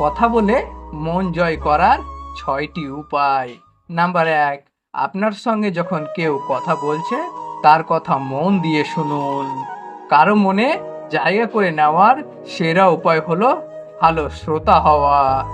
কথা বলে মন জয় করার ছয়টি উপায়। নাম্বার এক, আপনার সঙ্গে যখন কেউ কথা বলছে, তার কথা মন দিয়ে শুনুন। কারও মনে জায়গা করে নেওয়ার সেরা উপায় হলো, ভালো শ্রোতা হওয়া।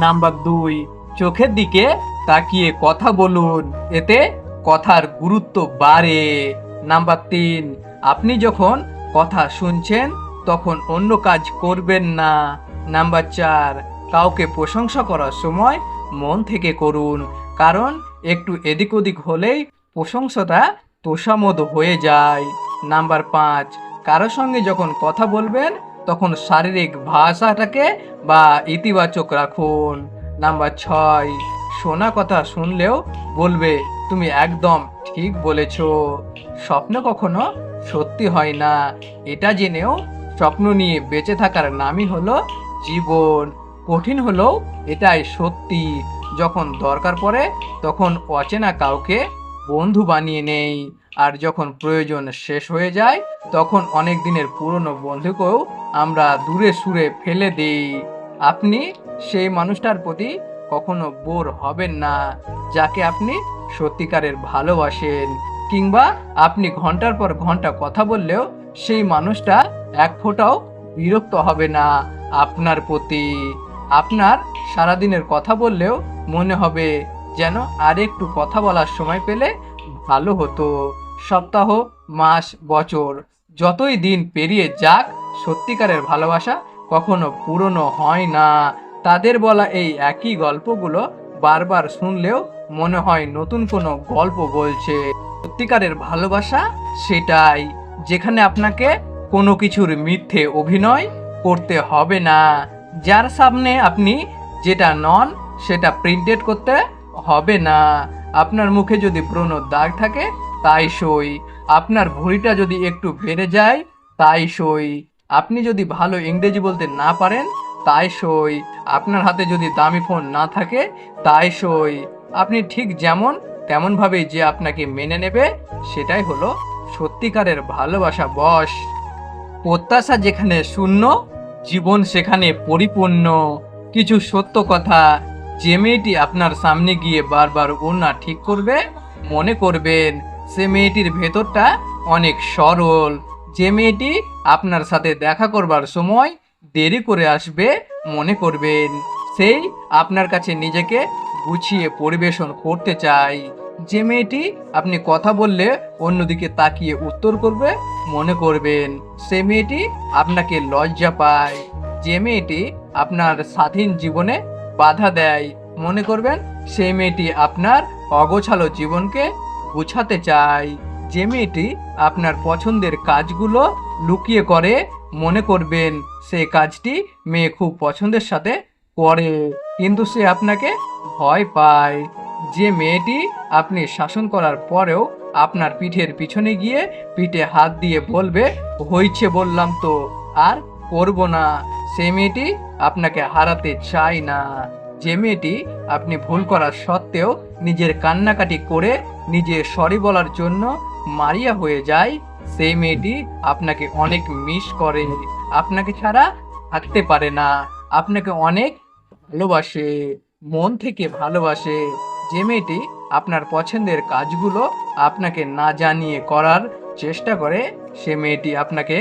নাম্বার দুই, চোখের দিকে তাকিয়ে কথা বলুন, এতে কথার গুরুত্ব বাড়ে। নাম্বার তিন, আপনি যখন কথা শুনছেন, তখন অন্য কাজ করবেন না। নাম্বার চার, কাউকে প্রশংসা করার সময় মন থেকে করুন। কারণ একটু এদিক ওদিক হলেই প্রশংসাটা তোষামোদ হয়ে যায়। নাম্বার পাঁচ কারোর সঙ্গে যখন কথা বলবেন, তখন শারীরিক ভাষাটাকে বা ইতিবাচক রাখুন। নাম্বার ছয়, শোনা কথা শুনলেও বলবে, তুমি একদম ঠিক বলেছ। স্বপ্ন কখনো সত্যি হয় না। এটা জেনেও স্বপ্ন নিয়ে বেঁচে থাকার নামই হলো জীবন কঠিন হলেও এটাই সত্যি। যখন দরকার পড়ে, তখন অচেনা কাউকে বন্ধু বানিয়ে নেই। আর যখন প্রয়োজন শেষ হয়ে যায়, তখন অনেক দিনের পুরনো বন্ধুকেও আমরা দূরে সুরে ফেলে দিই। আপনি সেই মানুষটার প্রতি কখনো বোর হবেন না, যাকে আপনি সত্যিকারের ভালোবাসেন। কিংবা আপনি ঘণ্টার পর ঘণ্টা কথা বললেও সেই মানুষটা এক ফোঁটাও বিরক্ত হবে না। আপনার প্রতি আপনার সারাদিনের কথা বললেও মনে হবে যেন আর একটু কথা বলার সময় পেলে ভালো হতো। সপ্তাহ, মাস, বছর, যতই দিন পেরিয়ে যাক, সত্যিকারের ভালোবাসা কখনো পুরনো হয় না। তাদের বলা এই একই গল্পগুলো বারবার শুনলেও মনে হয় নতুন কোনো গল্প বলছে। সত্যিকারের ভালোবাসা সেটাই, যেখানে আপনাকে কোনো কিছুর মিথ্যে অভিনয় করতে হবে না। যার সামনে আপনি যেটা নন, সেটা প্রিন্টেড করতে হবে না। আপনার মুখে যদি পুরনো দাগ থাকে, তাই সই। আপনার ভুঁড়িটা যদি একটু বেড়ে যায়, তাই সই। আপনি যদি ভালো ইংরেজি বলতে না পারেন, তাই সই। আপনার হাতে যদি দামি ফোন না থাকে, তাই সই। আপনি ঠিক যেমন, তেমনভাবেই যে আপনাকে মেনে নেবে, সেটাই হলো সত্যিকারের ভালোবাসা বস প্রত্যাশা যেখানে শূন্য জীবন সেখানে পরিপূর্ণ। কিছু সত্য কথা, যে মেয়েটি আপনার সামনে গিয়ে বারবার ওনা ঠিক করবে, মনে করবেন, সে মেয়েটির ভেতরটা অনেক সরল। যে মেয়েটি আপনার সাথে দেখা করবার সময় দেরি করে আসবে, মনে করবেন। সেই আপনার কাছে নিজেকে গুছিয়ে পরিবেশন করতে চাই। যে মেয়েটি আপনি কথা বললে অন্যদিকে তাকিয়ে উত্তর করবে, মনে করবেন, সে মেয়েটি আপনাকে লজ্জা পায়। যে মেয়েটি আপনার স্বাধীন জীবনে বাধা দেয়। মনে করবেন সেই মেয়েটি আপনার অগোছালো জীবনকে গুছাতে চায়। যে মেয়েটি আপনার পছন্দের কাজগুলো লুকিয়ে করে, মনে করবেন সেই কাজটি মেয়ে খুব পছন্দের সাথে করে। কিন্তু সে আপনাকে ভয় পায়। যে মেয়েটি আপনি শাসন করার পরেও আপনার পিঠের পিছনে গিয়ে পিঠে হাত দিয়ে বলবে হয়েছে বললাম তো, আর করব না। সে মেয়েটি আপনাকে হারাতে চায় না। যে মেয়েটি আপনি ভুল করার সত্ত্বেও নিজের কান্নাকাটি করে নিজে সরি বলার জন্য মারিয়া হয়ে যায়, সেই মেয়েটি আপনাকে অনেক মিস করে। আপনাকে ছাড়া থাকতে পারে না। আপনাকে অনেক ভালোবাসে, মন থেকে ভালোবাসে। যে মেয়েটি আপনার পছন্দের কাজগুলো আপনাকে না জানিয়ে করার চেষ্টা করে, সে মেয়েটি আপনাকে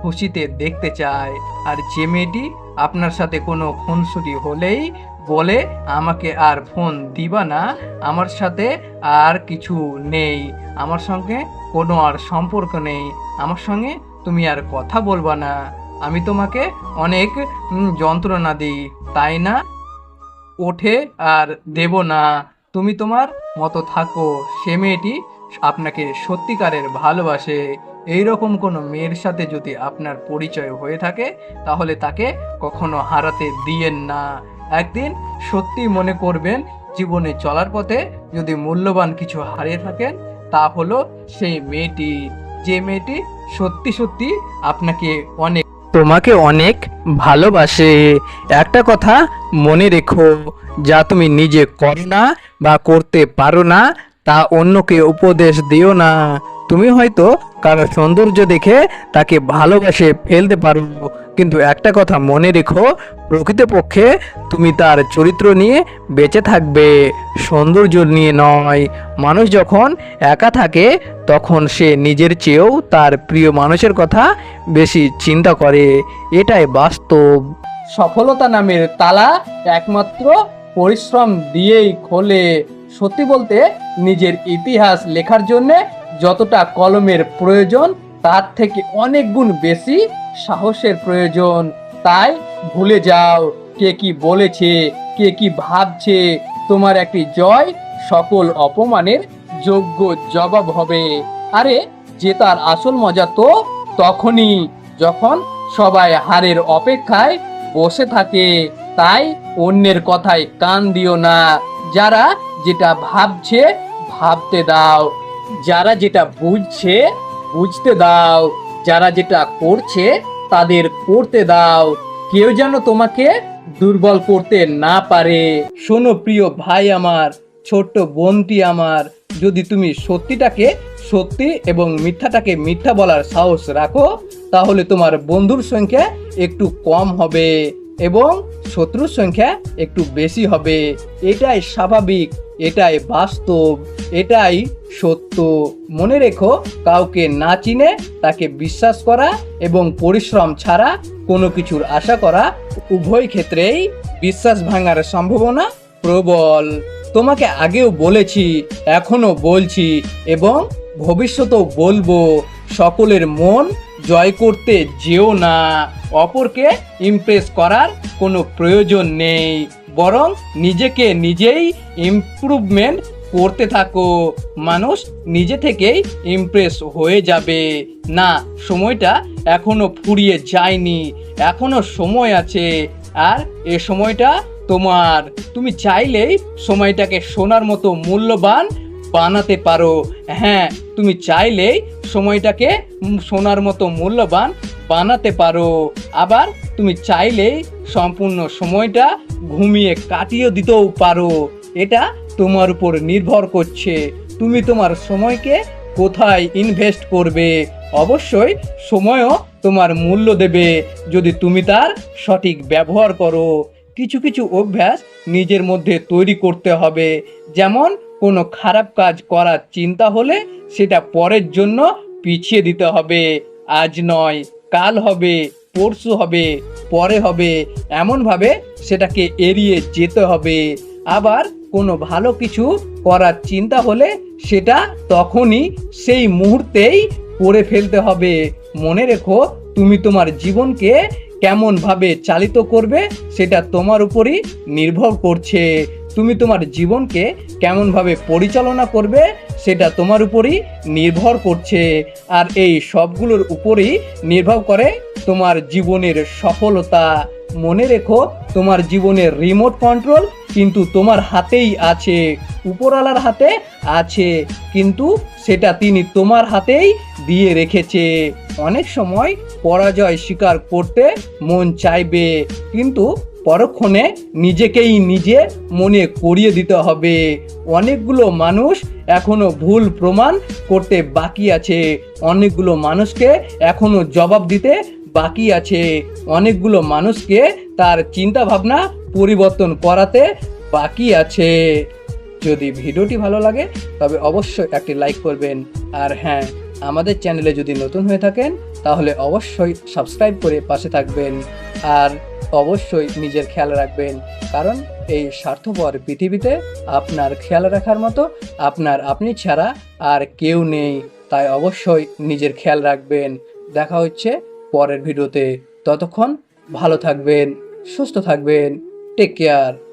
খুশিতে দেখতে চায়। আর যে মেয়েটি আপনার সাথে কোনো খুনসুটি হলেই বলে, আমাকে আর ফোন দিবা না, আমার সাথে আর কিছু নেই, আমার সঙ্গে কোনো আর সম্পর্ক নেই, আমার সঙ্গে তুমি আর কথা বলবা না, আমি তোমাকে অনেক যন্ত্রণা দিই, তাই না? ওঠে আর দেব না। তুমি তোমার মতো থাকো, সে মেয়েটি আপনাকে সত্যিকারের ভালোবাসে। এই রকম কোনো মেয়ের সাথে যদি আপনার পরিচয় হয়ে থাকে, তাহলে তাকে কখনো হারাতে দিয়েন না। একদিন সত্যি মনে করবেন, জীবনে চলার পথে যদি মূল্যবান কিছু হারিয়ে থাকেন, তা হলো সেই মেয়েটি। যে মেয়েটি সত্যি সত্যি আপনাকে অনেক, তোমাকে অনেক ভালোবাসে। একটা কথা মনে রেখো যা তুমি নিজে করো না বা করতে পারো না, তা অন্যকে উপদেশ দিও না। তুমি হয়তো কারও সৌন্দর্য দেখে তাকে ভালোবেসে ফেলতে পারো। কিন্তু একটা কথা মনে রেখো, প্রকৃতপক্ষে তুমি তার চরিত্র নিয়ে বেঁচে থাকবে, সৌন্দর্য নিয়ে নয়। মানুষ যখন একা থাকে, তখন সে নিজের চেয়েও তার প্রিয় মানুষের কথা বেশি চিন্তা করে। এটাই বাস্তব। সফলতা নামের তালা একমাত্র পরিশ্রম দিয়েই খোলে। সত্যি বলতে নিজের ইতিহাস লেখার জন্যে যতটা কলমের প্রয়োজন, তার থেকে অনেক গুণ বেশি সাহসের প্রয়োজন। তাই ভুলে যাও, কে কি বলেছে, কে কি ভাবছে, তোমার একটি জয় সকল অপমানের যোগ্য জবাব হবে। আরে জেতার আসল মজা তো তখনই, যখন সবাই হারের অপেক্ষায় বসে থাকে। তাই অন্যের কথায় কান দিও না। যারা যেটা ভাবছে, ভাবতে দাও। যারা যেটা বুঝছে, বুঝতে দাও। যারা যেটা করছে, তাদের করতে দাও। কেউ যেন তোমাকে দুর্বল করতে না পারে। শোনো প্রিয় ভাই আমার, ছোট্ট বোনটি আমার, যদি তুমি সত্যিটাকে সত্যি এবং মিথ্যাটাকে মিথ্যা বলার সাহস রাখো, তাহলে তোমার বন্ধুর সংখ্যা একটু কম হবে। এবং শত্রুর সংখ্যা একটু বেশি হবে। এটাই স্বাভাবিক, এটাই বাস্তব, এটাই সত্য। মনে রেখো, কাউকে না চিনে তাকে বিশ্বাস করা এবং পরিশ্রম ছাড়া কোনো কিছুর আশা করা উভয় ক্ষেত্রেই বিশ্বাস ভাঙার সম্ভাবনা প্রবল। তোমাকে আগেও বলেছি এখনও বলছি এবং ভবিষ্যতেও বলব, সকলের মন জয় করতে যেও না। অপরকে ইমপ্রেস করার কোনো প্রয়োজন নেই। বরং নিজেকে নিজেই ইমপ্রুভমেন্ট করতে থাকো। মানুষ নিজে থেকেই ইমপ্রেস হয়ে যাবে। না, সময়টা এখনও ফুরিয়ে যায়নি। এখনও সময় আছে। আর এ সময়টা তোমার। তুমি চাইলেই সময়টাকে সোনার মতো মূল্যবান বানাতে পারো। হ্যাঁ তুমি চাইলেই সময়টাকে সোনার মতো মূল্যবান বানাতে পারো। আবার তুমি চাইলেই সম্পূর্ণ সময়টা ঘুমিয়ে কাটিয়ে দিতেও পারো। এটা তোমার উপর নির্ভর করছে। তুমি তোমার সময়কে কোথায় ইনভেস্ট করবে? অবশ্যই সময়ও তোমার মূল্য দেবে। যদি তুমি তার সঠিক ব্যবহার করো, কিছু কিছু অভ্যাস নিজের মধ্যে তৈরি করতে হবে। যেমন কোনো খারাপ কাজ করার চিন্তা হলে সেটা পরের জন্য পিছিয়ে দিতে হবে। আজ নয়, কাল হবে, পরশু হবে, পরে হবে। এমনভাবে সেটাকে এড়িয়ে যেতে হবে। আবার কোনো ভালো কিছু করার চিন্তা হলে সেটা তখনই সেই মুহূর্তেই করে ফেলতে হবে। মনে রেখো, তুমি তোমার জীবনকে কেমনভাবে চালিত করবে সেটা তোমার উপরই নির্ভর করছে। তুমি তোমার জীবনকে কেমনভাবে পরিচালনা করবে সেটা তোমার উপরই নির্ভর করছে। আর এই সবগুলোর উপরই নির্ভর করে তোমার জীবনের সফলতা। মনে রেখো, তোমার জীবনের রিমোট কন্ট্রোল কিন্তু তোমার হাতেই আছে, উপরওয়ালার হাতে আছে, কিন্তু সেটা তিনি তোমার হাতেই দিয়ে রেখেছে। অনেক সময় পরাজয় স্বীকার করতে মন চাইবে, কিন্তু পরক্ষণে নিজেকেই নিজে মনে করিয়ে দিতে হবে। অনেকগুলো মানুষ এখনও ভুল প্রমাণ করতে বাকি আছে। অনেকগুলো মানুষকে এখনও জবাব দিতে বাকি আছে। অনেকগুলো মানুষকে তার চিন্তা ভাবনা পরিবর্তন করাতে বাকি আছে। যদি ভিডিওটি ভালো লাগে, তবে অবশ্যই একটি লাইক করবেন। আর হ্যাঁ আমাদের চ্যানেলে যদি নতুন হয়ে থাকেন, তাহলে অবশ্যই সাবস্ক্রাইব করে পাশে থাকবেন। আর অবশ্যই নিজের খেয়াল রাখবেন। কারণ এই স্বার্থপর পৃথিবীতে আপনার খেয়াল রাখার মতো আপনার আপনি ছাড়া আর কেউ নেই। তাই অবশ্যই নিজের খেয়াল রাখবেন। দেখা হচ্ছে পরের ভিডিওতে। ততক্ষণ ভালো থাকবেন, সুস্থ থাকবেন। Take care